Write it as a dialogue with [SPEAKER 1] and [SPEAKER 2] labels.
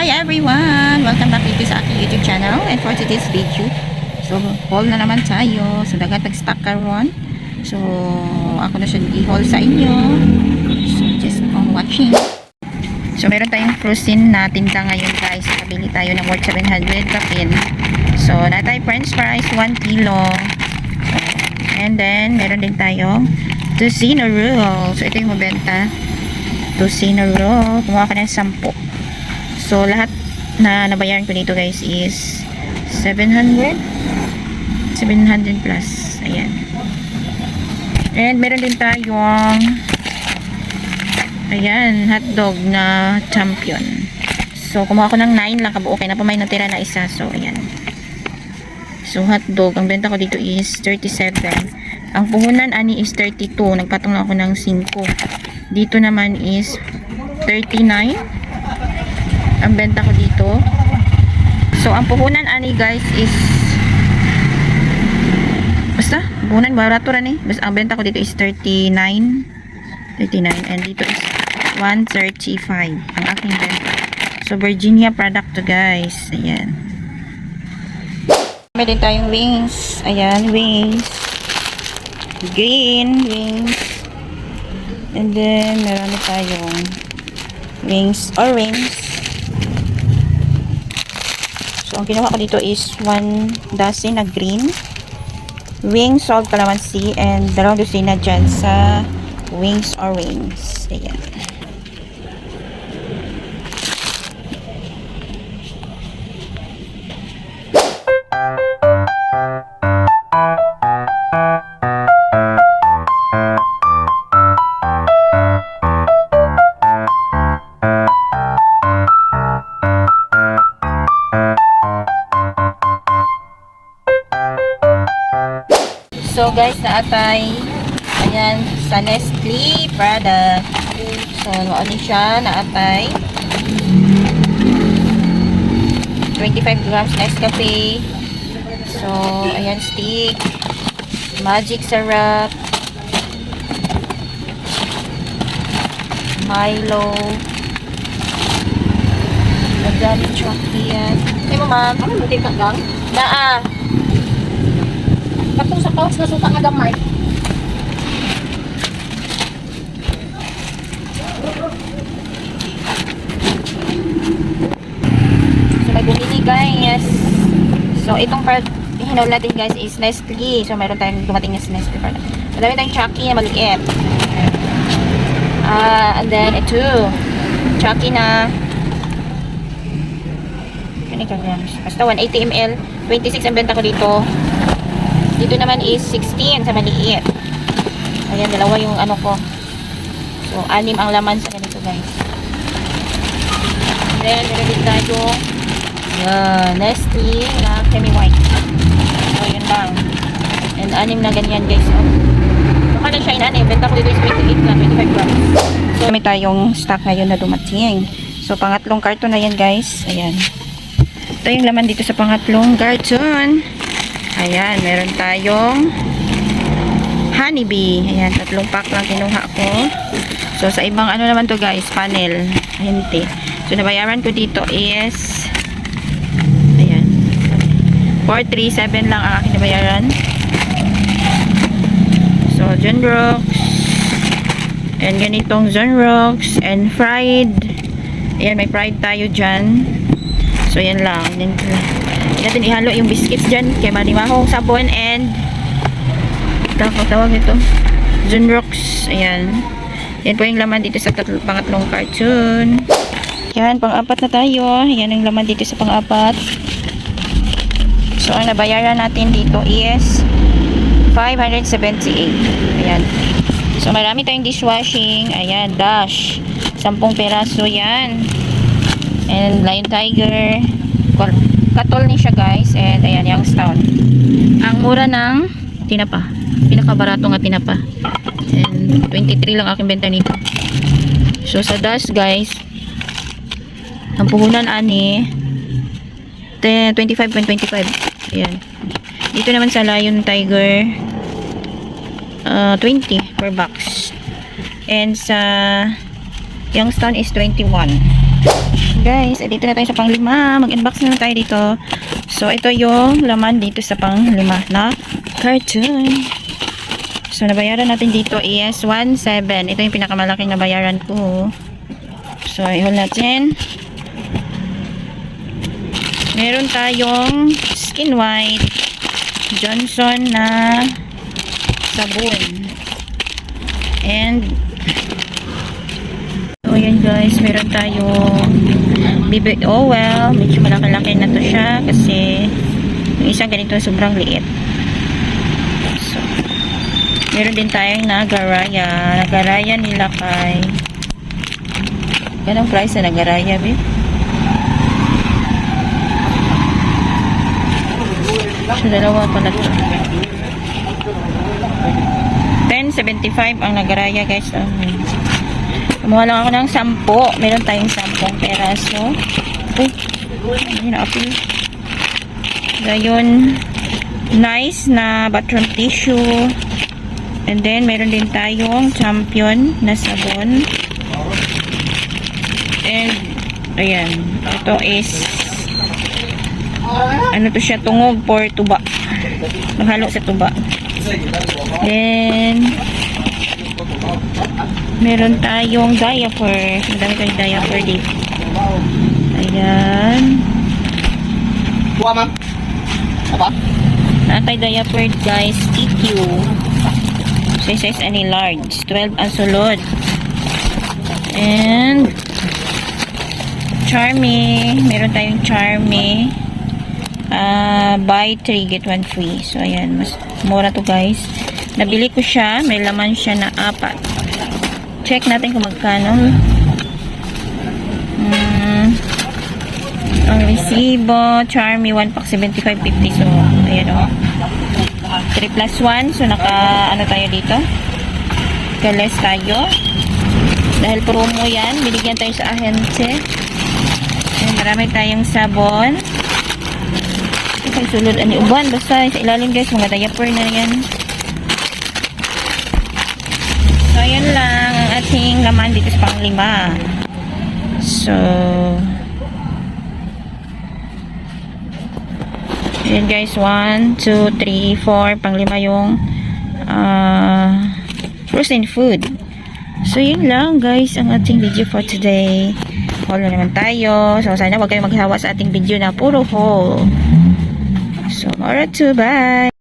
[SPEAKER 1] Hi everyone! Welcome back dito sa aking YouTube channel. And for today's video so haul na naman tayo. So dagat nag-stock karon so ako na siya i-haul sa inyo. So just on watching. So meron tayong frozen na tinda ngayon guys. Nabili tayo ng worth 700 kapin so na tayo french fries 1 kilo. And then meron din tayong tocino roll. So ito yung mabenta. Tocino roll. Kumuha ka ng 10 So, lahat na nabayaran ko dito guys is 700 700 plus. Ayan. And meron din tayong ayan, hotdog na champion. So, kumuha ko ng 9 lang kabuo. Kaya na pa may natira na isa. So, ayan. So, hotdog. Ang benta ko dito is 37. Ang puhunan ani is 32. Nagpatong lang ako ng 5. Dito naman is 39 ang benta ko dito. So, ang puhunan ani guys is basta, puhunan barato rin eh. Basta, ang benta ko dito is 39 39 and dito is 135 ang aking benta. So, Virginia product to guys. Ayan. May din tayong wings. Ayan, wings. Green wings. And then, meron tayong wings orange. So, ang kinuha ko dito is 1 dozen na green, wing salt calamansi, and dalawang dozen na dyan sa wings or wings. Ayan. So guys, naatay ayan sa Nestle product. So ano siya, naatay 25 grams Nescafe. So ayan stick, magic syrup, Milo, Organic chocolate. Ay mo ma'am,
[SPEAKER 2] Ano mo ka gang?
[SPEAKER 1] naa.
[SPEAKER 2] Pouch na suka nga gamay.
[SPEAKER 1] So, may guys. So, itong part, hinaw natin guys is Nestle. So, meron tayong dumating na Nestle product. Madami tayong Chucky na maliit. Ah, and then, ito. Chucky na 20 grams. Basta 180 ml. 26 ang benta ko dito. Dito naman is 16 sa maliit. Ayan, dalawa yung ano ko. So, anim ang laman sa ganito guys. Then, meron din tayo yan, Nestle na Kemi White. So, yun lang. And anim na ganyan guys. Oh. Baka na siya inanim. Benta ko dito is 28 na, 25 grams. So, may tayong stock ngayon na dumating. So, pangatlong karton na yan guys. Ayan. Ito yung laman dito sa pangatlong karton. Ayan, meron tayong honeybee. Ayan, tatlong pack lang kinuha ko. So, sa ibang ano naman to guys, panel. Hente. So, nabayaran ko dito is ayan 437 lang ang aking nabayaran. So, John and ganitong John and fried. Ayan, may fried tayo dyan. So, yan lang. Then, hindi natin ihalo yung biscuits dyan. Kaya malimahong sabon and tawag, tawag ito. John Rocks. Ayan. Yan po yung laman dito sa tatlo, pangatlong cartoon. Yan, pang-apat na tayo. Yan ang laman dito sa pang-apat. So, ang nabayaran natin dito is 578. Ayan. So, marami tayong dishwashing. Ayan, dash. 10 peraso yan. And Lion Tiger. Kol- Katol ni siya guys. And ayan, Youngstown. Ang mura ng tinapa. Pinakabarato nga tinapa. And 23 lang aking benta nito. So, sa dash guys, ang puhunan ani 10 25.25. Ayan. Dito naman sa Lion Tiger uh, 20 per box. And sa Youngstown is 21. Guys, eh, dito na tayo sa panglima. Mag-unbox na tayo dito. So, ito yung laman dito sa panglima na carton. So, nabayaran natin dito is 1.7. Ito yung pinakamalaking nabayaran ko. So, ihol natin. Meron tayong skin white Johnson na sabon. And So, ayan guys, meron tayong BB oil. Medyo malaki-laki na to siya kasi yung isang ganito sobrang liit. So, meron din tayong nagaraya. Nagaraya nila kay Ganang price na nagaraya, babe? So, dalawa pala to. 10.75 ang nagaraya, guys. Um, Kumuha lang ako ng 10. Meron tayong 10 peraso. Uy, ayun na apple. Gayon, nice na bathroom tissue. And then, meron din tayong champion na sabon. And, ayan. Ito is, ano to siya, tungog for tuba. Maghalo sa tuba. Then, meron tayong diaper. Madami tayong diaper dito. Ayan.
[SPEAKER 2] Kuha ma'am. Apa?
[SPEAKER 1] Anti-diaper guys, TQ. Size any large. 12 ang sulod. And Charmy. Meron tayong Charmy. Ah, buy 3 get 1 free. So ayan, mas mura to guys. Nabili ko siya, may laman siya na apat. Check natin kung magkano. Hmm. Ang resibo, Charmy 1 pack 75.50. So, ayan o. 3 plus 1. So, naka, ano tayo dito? Kales tayo. Dahil promo yan, binigyan tayo sa ahense. Ayan, marami tayong sabon. Ito sulod ani uban. Basta sa ilalim guys, mga diaper na yan. So, ayan lang ang ating laman dito sa panglima. So, Ayan guys, 1, 2, 3, 4, panglima yung uh, frozen food. So, yun lang guys ang ating video for today. Haul na naman tayo. So, sana wag kayo maghawa sa ating video na puro haul. So, more to bye!